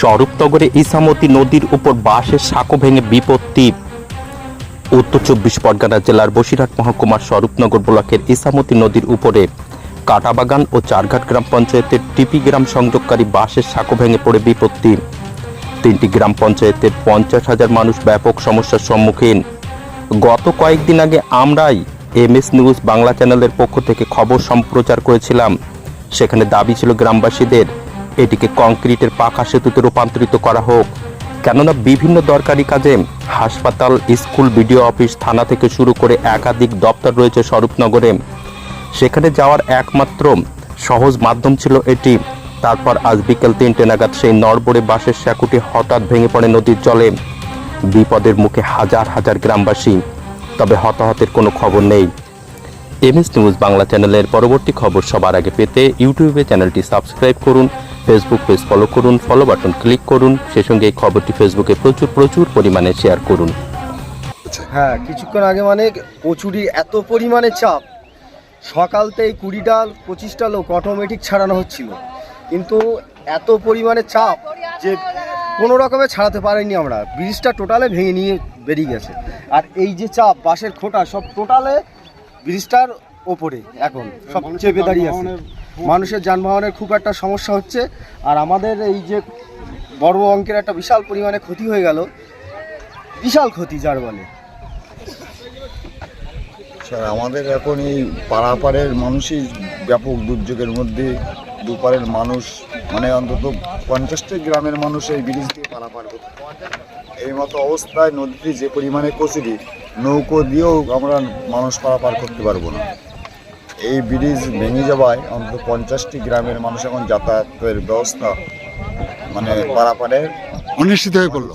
স্বরূপনগরে ইসামতি নদীর উপর বাঁশের সাঁকো ভেঙে বিপত্তি। উত্তর চব্বিশ পরগনা জেলার বসিরহাট মহকুমার স্বরূপনগর ব্লকের ইসামতি নদীর উপরে কাটাবাগান ও চারঘাট গ্রাম পঞ্চায়েতের টিপি গ্রাম সংযোগকারী বাঁশের সাঁকো ভেঙে পড়ে বিপত্তি। তিনটি গ্রাম পঞ্চায়েতের পঞ্চাশ হাজার মানুষ ব্যাপক সমস্যার সম্মুখীন। গত কয়েকদিন আগে আমরাই এমএস নিউজ বাংলা চ্যানেলের পক্ষ থেকে খবর সম্প্রচার করেছিলাম। সেখানে দাবি ছিল গ্রামবাসীদের এটিকে কংক্রিটের পাকা সেতুতে রূপান্তরিত করা হোক। কেননা বিভিন্ন দরকারি কাজে হাসপাতাল, স্কুল, বিডিও অফিস, থানা থেকে শুরু করে একাধিক দপ্তর রয়েছে স্বরূপনগরে। সেখানে যাওয়ার একমাত্র সহজ মাধ্যম ছিল এটি। তারপর আজ বিকেল তিনটে নাগাদ সেই নড়বড়ে বাঁশের স্যাকুটি হঠাৎ ভেঙে পড়ে নদীর জলে। বিপদের মুখে হাজার হাজার গ্রামবাসী, তবে হতাহতের কোনো খবর নেই। এমএস নিউজ বাংলা চ্যানেলের পরবর্তী খবর সবার আগে পেতে ইউটিউবে চ্যানেলটি সাবস্ক্রাইব করুন। ফেসবুক পেজ ফলো করুন ফলো বাটন ক্লিক করুন সে সঙ্গে এই খবরটি ফেসবুকে প্রচুর প্রচুর পরিমাণে শেয়ার করুন। হ্যাঁ কিছুক্ষণ আগে মানে কচুরির এত পরিমাণে চাপ সকালতেই কুড়িটা পঁচিশটা লোক অটোমেটিক ছাড়ানো হচ্ছিল। কিন্তু এত পরিমাণে চাপ যে কোনো রকমে ছাড়াতে পারিনি আমরা। ব্রিজটা টোটালে ভেঙে নিয়ে বেরিয়ে গেছে। আর এই যে চাপ, বাঁশের খোটা, সব টোটালে ব্রিজটার ওপরে, এখন সব চেপে দাঁড়িয়ে আছে। মানুষের যানবাহনের খুব একটা সমস্যা হচ্ছে। আর আমাদের এই যে বড় অঙ্কের একটা বিশাল পরিমাণে ক্ষতি হয়ে গেল। বিশাল ক্ষতি, যার বলে। স্যার, আমাদের এখন এই পাড়াপাড়ের মানুষই ব্যাপক দুর্যোগের মধ্যে দুপারের মানুষ মানে অন্তত পঞ্চাশটি গ্রামের মানুষ এই ব্রিজ দিয়ে পারাপার করতে। এই মতো অবস্থায় নদীটি যে পরিমাণে কচুরি, নৌকো দিয়েও আমরা মানুষ পারাপার করতে পারব না। এই ব্রিজ ভেঙে যাওয়ায় অন্তত পঞ্চাশটি গ্রামের মানুষ এখন যাতায়াতের ব্যবস্থা মানে পারাপারে অনিশ্চিত হয়ে পড়ল।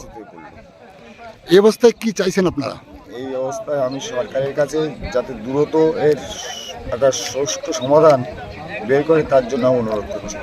এই অবস্থায় কি চাইছেন আপনারা? এই অবস্থায় আমি সরকারের কাছে যাতে দ্রুত এর একটা সুষ্ঠু সমাধান বের করে তার জন্য অনুরোধ করছি।